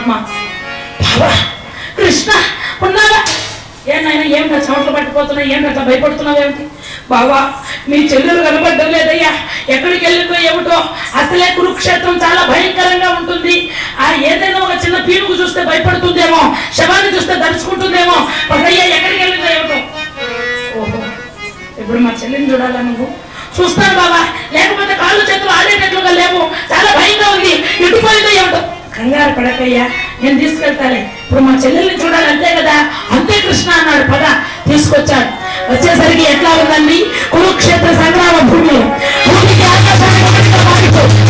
ఆత్మ బావా కృష్ణ ఉన్నావా? ఏనాయన ఏం నా చెమటలు పట్టిపోతున్నాయి? ఏం అట్లా భయపడుతున్నావు ఏమిటి? బావా మీ చెల్లెలు కనబడ్డం లేదయ్యా. ఎక్కడికి వెళ్ళిందో ఏమిటో అసలే కురుక్షేత్రం చాలా భయంకరంగా ఉంటుంది. ఆ ఏదైనా ఒక చిన్న పీనుకు చూస్తే భయపడుతుందేమో శవాన్ని చూస్తే దరుచుకుంటుందేమో పదయ్యా ఎక్కడికి వెళ్ళిందో ఏమిటో? ఓహో ఇప్పుడు మా చెల్లిని చూడాలా నువ్వు? చూస్తాను బాబా లేకపోతే కాళ్ళు చేతులు ఆడేటట్లుగా లేవు. చాలా భయంగా ఉంది. ఎటుపోయిందో ఏమిటో? కంగారు పడకయ్యా. నేను తీసుకెళ్తాలే. ఇప్పుడు మా చెల్లెల్ని చూడాలి అంతే కదా? అంతే కృష్ణ అన్నాడు. పద తీసుకొచ్చాడు. వచ్చేసరికి ఎట్లా ఉందండి? కురుక్షేత్ర సంగ్రామ భూమి. భూమికి ఆకాశానికి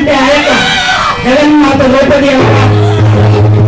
అంటే ఆ యొక్క జగన్మాత ద్రౌపది అమ్మ